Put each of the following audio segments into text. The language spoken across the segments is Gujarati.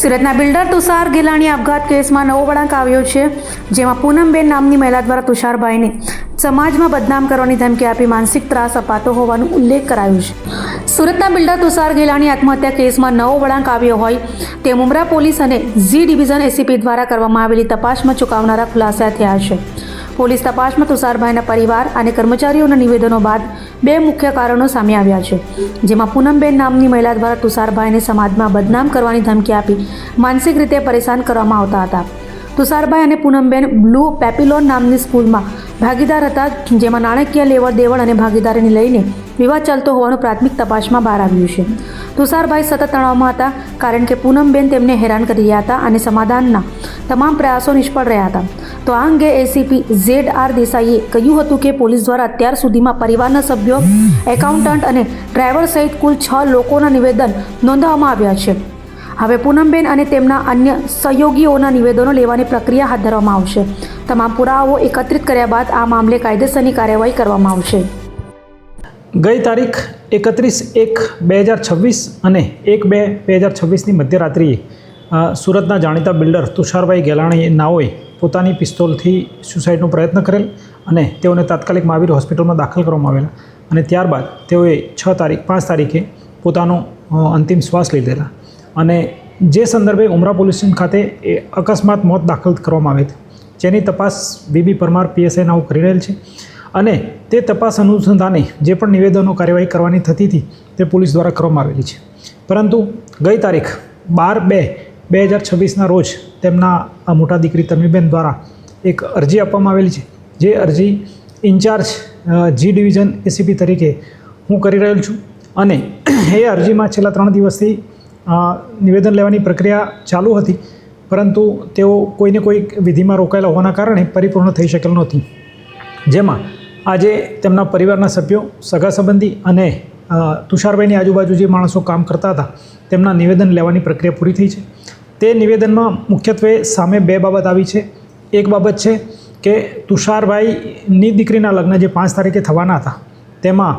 સુરતના બિલ્ડર તુષાર ગેલાણી આપઘાત કેસમાં નવો વળાંક આવ્યો છે, જેમાં પૂનમબેન નામની મહિલા દ્વારા તુષારભાઈને સમાજમાં બદનામ કરવાની ધમકી આપી માનસિક ત્રાસ અપાતો હોવાનો ઉલ્લેખ કરાયો છે. સુરતના બિલ્ડર તુષાર ગેલાણી આત્મહત્યા કેસમાં નવો વળાંક આવ્યો હોય તે મુમરા પોલીસ અને ઝી ડિવિઝન એસીપી દ્વારા કરવામાં આવેલી તપાસમાં ચુકાવનારા ખુલાસા થયા છે. પોલીસ તપાસમાં તુષારભાઈના પરિવાર અને કર્મચારીઓના નિવેદનો બાદ બે મુખ્ય કારણો સામે આવ્યા છે, જેમાં પૂનમબેન નામની મહિલા દ્વારા તુષારભાઈને સમાજમાં બદનામ કરવાની ધમકી આપી માનસિક રીતે પરેશાન કરવામાં આવતા હતા. તુષારભાઈ અને પૂનમબેન બ્લુ પેપિલોન નામની સ્કૂલમાં ભાગીદાર હતા, જેમાં નાણાકીય લેવડ દેવડ અને ભાગીદારીને લઈને વિવાદ ચાલતો હોવાનું પ્રાથમિક તપાસમાં બહાર આવ્યું છે. તુષારભાઈ સતત તણાવમાં હતા, કારણ કે પૂનમબેન તેમને હેરાન કરી રહ્યા હતા અને સમાધાનના તમામ પ્રયાસો નિષ્ફળ રહ્યા હતા. તો આ અંગે એસીપી ઝેડ આર દેસાઈએ કહ્યું હતું કે પોલીસ દ્વારા અત્યાર સુધીમાં પરિવારના સભ્યો, એકાઉન્ટન્ટ અને ડ્રાઈવર સહિત કુલ છ લોકોના નિવેદન નોંધવામાં આવ્યા છે. હવે પૂનમબેન અને તેમના અન્ય સહયોગીઓના નિવેદનો લેવાની પ્રક્રિયા હાથ ધરવામાં આવશે. તમામ પુરાવાઓ એકત્રિત કર્યા બાદ આ મામલે કાયદેસરની કાર્યવાહી કરવામાં આવશે. ગઈ તારીખ એકત્રીસ એક બે હજાર છવ્વીસ અને એક બે બે હજાર છવ્વીસની મધ્યરાત્રિએ સુરતના જાણીતા બિલ્ડર તુષારભાઈ ગેલાણી નાઓએ પોતાની પિસ્તોલથી સુસાઇડનો પ્રયત્ન કરેલ અને તેઓને તાત્કાલિક મહાવીર હોસ્પિટલમાં દાખલ કરવામાં આવેલા અને ત્યારબાદ તેઓએ છ તારીખ, પાંચ તારીખે પોતાનો અંતિમ શ્વાસ લીધેલા. અને જે સંદર્ભે ઉમરા પોલીસ સ્ટેશન ખાતે એ અકસ્માત મોત દાખલ કરવામાં આવી હતી જેની તપાસ બીબી પરમાર પીએસઆઈ નાઓ કરી રહેલ છે. અને તે તપાસ અનુસંધાને જે પણ નિવેદનો કાર્યવાહી કરવાની થતી હતી, તે પોલીસ દ્વારા કરવામાં આવેલી છે. પરંતુ ગઈ તારીખ બાર બે બે હજાર છવ્વીસના રોજ તેમના આ મોટા દીકરી તન્વીબેન દ્વારા એક અરજી આપવામાં આવેલી છે. જે અરજી ઇન્ચાર્જ જી ડિવિઝન એસીપી તરીકે હું કરી રહેલ છું અને એ અરજીમાં છેલ્લા ત્રણ દિવસથી નિવેદન લેવાની પ્રક્રિયા ચાલુ હતી, પરંતુ તેઓ કોઈને કોઈ વિધિમાં રોકાયેલા હોવાના કારણે પરિપૂર્ણ થઈ શકેલ નહોતી. જેમાં આજે તેમના પરિવારના સભ્યો, સગા સંબંધી અને તુષારભાઈની આજુબાજુ જે માણસો કામ કરતા હતા, તેમના નિવેદન લેવાની પ્રક્રિયા પૂરી થઈ છે. તે નિવેદનમાં મુખ્યત્વે સામે બે બાબત આવી છે. એક બાબત છે કે તુષારભાઈની દીકરીના લગ્ન જે પાંચ તારીખે થવાના હતા, તેમાં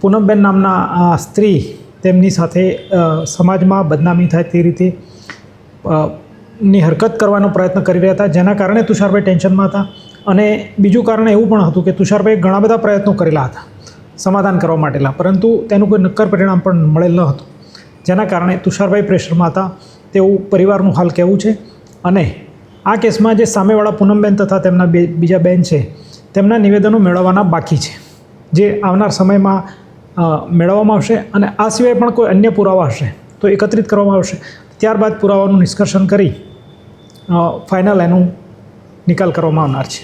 પૂનમબેન નામના સ્ત્રી તેમની સાથે સમાજમાં બદનામી થાય તે રીતે ની હરકત કરવાનો પ્રયત્ન કરી રહ્યા હતા, જેના કારણે તુષારભાઈ ટેન્શનમાં હતા. અને બીજું કારણ એવું પણ હતું કે તુષારભાઈ ઘણા બધા પ્રયત્નો કરેલા હતા, સમાધાન કરવા માટેલા, પરંતુ તેનું કોઈ નક્કર પરિણામ પણ મળેલ ન હતું. જેના કારણે તુષારભાઈ પ્રેશરમાં હતા તેવું પરિવારનું હાલ કહેવું છે અને આ કેસમાં જે સામેવાળા પૂનમબેન તથા તેમના બે, બીજા બેન છે, તેમના નિવેદનો મેળવવાના બાકી છે, જે આવનાર સમયમાં મેળવવામાં આવશે અને આ સિવાય પણ કોઈ અન્ય પુરાવા હશે, તો એકત્રિત કરવામાં આવશે. ત્યારબાદ પુરાવાનું નિષ્કર્ષણ કરી ફાઇનલ એનું નિકાલ કરવામાં આવનાર છે.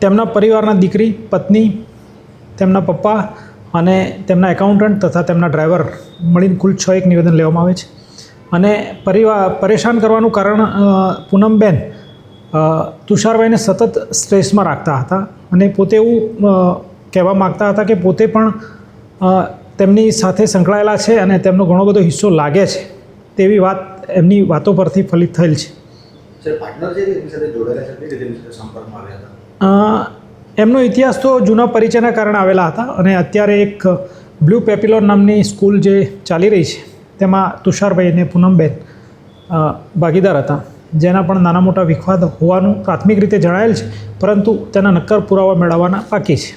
તેમના પરિવારના દીકરી પત્ની તેમના પપ્પા અને તેમના એકાઉન્ટન્ટ તથા તેમના ડ્રાઈવર મળીને કુલ છ એક નિવેદન લેવામાં આવે છે. અને પરિવાર પરેશાન કરવાનું કારણ પૂનમબેન તુષારભાઈને સતત સ્ટ્રેસમાં રાખતા હતા અને પોતે એવું કહેવા માગતા હતા કે પોતે પણ તેમની સાથે સંકળાયેલા છે અને તેમનો ઘણો બધો હિસ્સો લાગે છે. તેવી વાત એમની વાતો પરથી ફલિત થયેલ છે. એમનો ઇતિહાસ તો જૂના પરિચયના કારણે આવેલા હતા અને અત્યારે એક બ્લુ પેપિલોન નામની સ્કૂલ જે ચાલી રહી છે તેમાં તુષારભાઈ અને પૂનમબેન ભાગીદાર હતા. જેના પણ નાના મોટા વિખવાદ હોવાનું પ્રાથમિક રીતે જણાયેલ છે પરંતુ તેના નક્કર પુરાવા મેળવવાના બાકી છે.